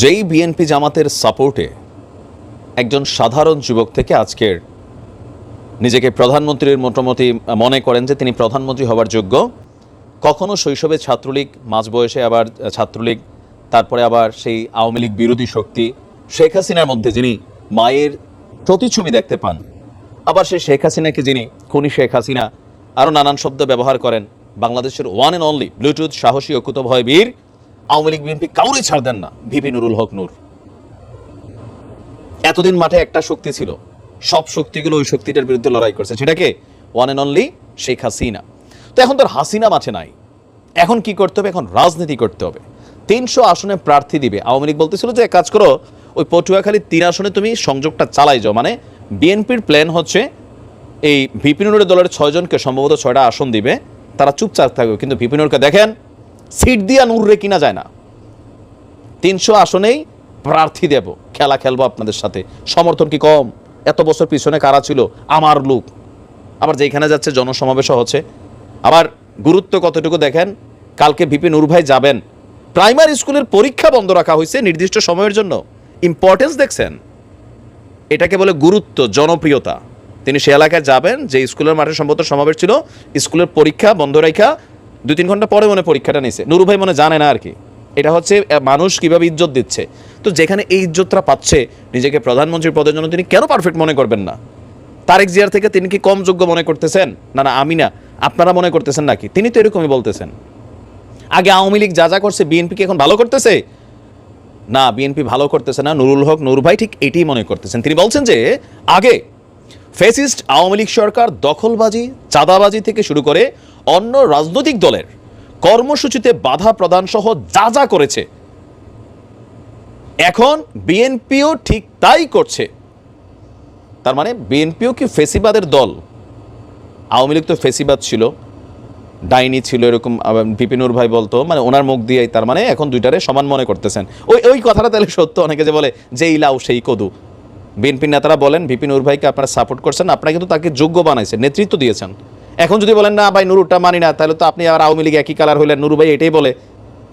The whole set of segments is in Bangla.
যেই বিএনপি জামাতের সাপোর্টে একজন সাধারণ যুবক থেকে আজকের নিজেকে প্রধানমন্ত্রীর মোটামুটি মনে করেন যে তিনি প্রধানমন্ত্রী হওয়ার যোগ্য, কখনো শৈশবে ছাত্রলীগ, মাঝ বয়সে আবার ছাত্রলীগ, তারপরে আবার সেই আওয়ামী লীগ বিরোধী শক্তি, শেখ হাসিনার মধ্যে যিনি মায়ের প্রতিচ্ছবি দেখতে পান, আবার সেই শেখ হাসিনাকে যিনি খুনি শেখ হাসিনা আরও নানান শব্দ ব্যবহার করেন, বাংলাদেশের ওয়ান অ্যান্ড অনলি ব্লুটুথ সাহসী ও কুতভয় বীর আওয়ামী লীগ, বিএনপি কাউরে ছাড় দেন না। ভিপি নুরুল হক নূর। এতদিন মাঠে একটা শক্তি ছিল। সব শক্তিগুলো ওই শক্তিটার বিরুদ্ধে লড়াই করছে। সেটাকে one and only Sheikh Hasina. তো এখন তোর হাসিনা মাঠে নাই। এখন কি করতে হবে? এখন রাজনীতি করতে হবে। তিনশো আসনে প্রার্থী দিবে। আওয়ামী লীগ বলতেছিল যে কাজ করো, ওই পটুয়াখালীর তিন আসনে তুমি সংযোগটা চালাই যাও। মানে বিএনপির প্ল্যান হচ্ছে, এই ভিপিনুরের দলের ছয়জনকে সম্ভবত ছয়টা আসন দিবে। তারা চুপচাপ থাকবে। কিন্তু ভিপিনুরকে দেখেন সিট দিয়া নূররে কিনা যায় না। তিনশো আসনেই প্রার্থী দেব। খেলা খেলব আপনাদের সাথে। সমর্থন কি কম? এত বছর পিছনে কারা ছিল? আমার লোক। আবার যেখানে যাচ্ছে জনসমাবেশও হচ্ছে। আবার গুরুত্ব কতটুকু দেখেন? কালকে ভিপি নূর ভাই যাবেন। প্রাইমারি স্কুলের পরীক্ষা বন্ধ রাখা হয়েছে নির্দিষ্ট সময়ের জন্য। ইম্পর্টেন্স দেখছেন? এটাকে বলে গুরুত্ব, জনপ্রিয়তা। তিনি সে এলাকায় যাবেন, যে স্কুলের মাঠে সম্ভবত সমাবেশ ছিল। স্কুলের পরীক্ষা বন্ধ রাখা দুই তিন ঘণ্টা পরে মনে পরীক্ষাটা নিছে। নুরু ভাই মনে জানে না আর কি। এটা হচ্ছে মানুষ কীভাবে ইজ্জত দিচ্ছে। তো যেখানে এই ইজ্জতটা পাচ্ছে, নিজেকে প্রধানমন্ত্রীর পদের জন্য তিনি কেন পারফেক্ট মনে করবেন না? তারেক জিয়ার থেকে তিনি কি কম যোগ্য মনে করতেছেন? না না, আমি না। আপনারা মনে করতেছেন নাকি? তিনি তো এরকমই বলতেছেন। আগে আওয়ামী লীগ যা যা করছে বিএনপি কি এখন ভালো করতেছে? না বিএনপি ভালো করতেছে না। নুরুল হক, নুর ভাই ঠিক এটাই মনে করতেছেন। তিনি বলছেন যে, আগে ফেসিস্ট আওয়ামী লীগ সরকার দখলবাজি, চাঁদাবাজি থেকে শুরু করে অন্য রাজনৈতিক দলের কর্মসূচিতে বাধা প্রদান সহ যা যা করেছে। এখন বিএনপিও ঠিক তাই করছে। তার মানে বিএনপিও কি ফেসিবাদের দল? আওয়ামী লীগ তো ফেসিবাদ ছিল। ডাইনি ছিল এরকম বিপিনুর ভাই বলতো মানে ওনার মুখ দিয়েই তার মানে এখন দুইটারে সমান মনে করতেছেন। ওই ওই কথাটা তাহলে সত্য, অনেকে যে বলে যেই লাউ সেই কদু। বিএনপি নেতারা বলেন বিপিনুর ভাইকে আপনারা সাপোর্ট করছেন, আপনারা কিন্তু তাকে যোগ্য বানাইছেন, নেতৃত্ব দিয়েছেন। এখন যদি বলেন, না ভাই নুরুটা মানি না, তাহলে তো আপনি আর আওয়ামী লীগ একই কালার হইলেন। নুরু ভাই এটাই বলে,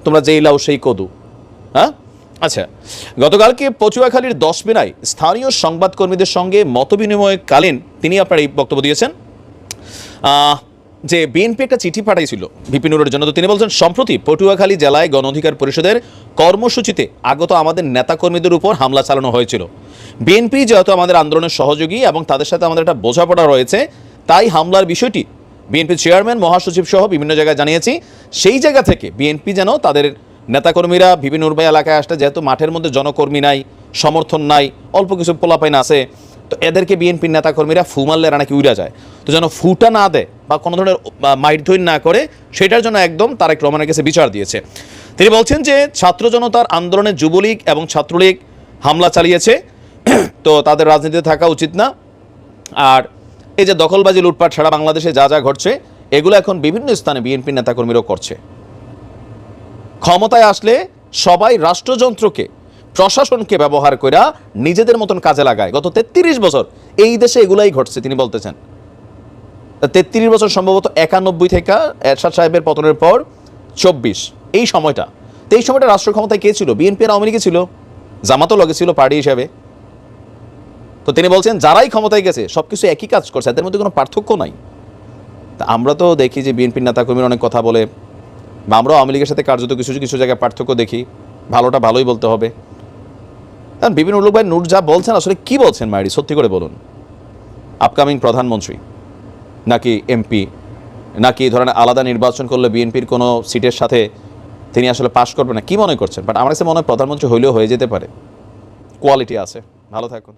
তোমরা যেই লাও সেই কদু। হ্যাঁ? আচ্ছা গতকালকে পচুয়াখালীর দশ বিনায় স্থানীয় সংবাদকর্মীদের সঙ্গে মতবিনিময়কালীন তিনি আপনার এই বক্তব্য দিয়েছেন। যে বিএনপি একটা চিঠি পাঠাইছিল বিপিনুরের জন্য, তো তিনি বলছেন, সম্প্রতি পটুয়াখালী জেলায় গণ অধিকার পরিষদের কর্মসূচিতে আগত আমাদের নেতাকর্মীদের উপর হামলা চালানো হয়েছিল। বিএনপি যেহেতু আমাদের আন্দোলনের সহযোগী এবং তাদের সাথে আমাদের একটা বোঝাপড়া রয়েছে তাই হামলার বিষয়টি বিএনপি চেয়ারম্যান, মহাসচিব সহ বিভিন্ন জায়গায় জানিয়েছি। সেই জায়গা থেকে বিএনপি যেন তাদের নেতাকর্মীরা বিভিন্ন উর্বাই এলাকায় আসলে যেহেতু মাঠের মধ্যে জনকর্মী নাই, সমর্থন নাই, অল্প কিছু পোলাপাইন আছে, তো এদেরকে বিএনপির নেতাকর্মীরা ফু মারলে এরা নাকি উড়া যায়। তো যেন ফুটা না দেয় বা কোনো ধরনের মাইরধৈন না করে, সেটার জন্য একদম তারেক রহমানের কাছে বিচার দিয়েছে। তিনি বলছেন যে, ছাত্র জনতার আন্দোলনে যুবলীগ এবং ছাত্রলীগ হামলা চালিয়েছে, তো তাদের রাজনীতিতে থাকা উচিত না। আর এই যে দখলবাজি লুটপাট ছাড়া বাংলাদেশে যা যা ঘটছে, এগুলো এখন বিভিন্ন স্থানে বিএনপির নেতাকর্মীরাও করছে। ক্ষমতায় আসলে সবাই রাষ্ট্রযন্ত্রকে, প্রশাসনকে ব্যবহার করে নিজেদের মতন কাজে লাগায়। গত তেত্রিশ বছর এই দেশে এগুলাই ঘটছে, তিনি বলতেছেন। তেত্রিশ বছর সম্ভবত একানব্বই থেকে এরশাদ সাহেবের পতনের পর চব্বিশ, এই সময়টা। তো এই সময়টা রাষ্ট্র ক্ষমতায় কে ছিল? বিএনপি আর আওয়ামী লীগে ছিল। জামাতও লগে ছিল পার্টি হিসাবে। তো তিনি বলছেন, যারাই ক্ষমতায় গেছে সব কিছু একই কাজ করছে, এদের মধ্যে কোনো পার্থক্য নাই। তা আমরা তো দেখি যে বিএনপির নেতাকর্মীরা অনেক কথা বলে, বা আমরাও আওয়ামী লীগের সাথে কার্যত কিছু কিছু জায়গায় পার্থক্য দেখি, ভালোটা ভালোই বলতে হবে। কারণ বিভিন্ন লোক ভাই, নূর যা বলছেন, আসলে কি বলছেন মায়েরি সত্যি করে বলুন। আপকামিং প্রধানমন্ত্রী, নাকি এমপি, নাকি ধরেন আলাদা নির্বাচন করলে বিএনপির কোনো সিটের সাথে তিনি আসলে পাশ করবেন না, কি মনে করছেন? বাট আমার কাছে মনে হয় প্রধানমন্ত্রী হইলেও হয়ে যেতে পারে। কোয়ালিটি আছে। ভালো থাকুন।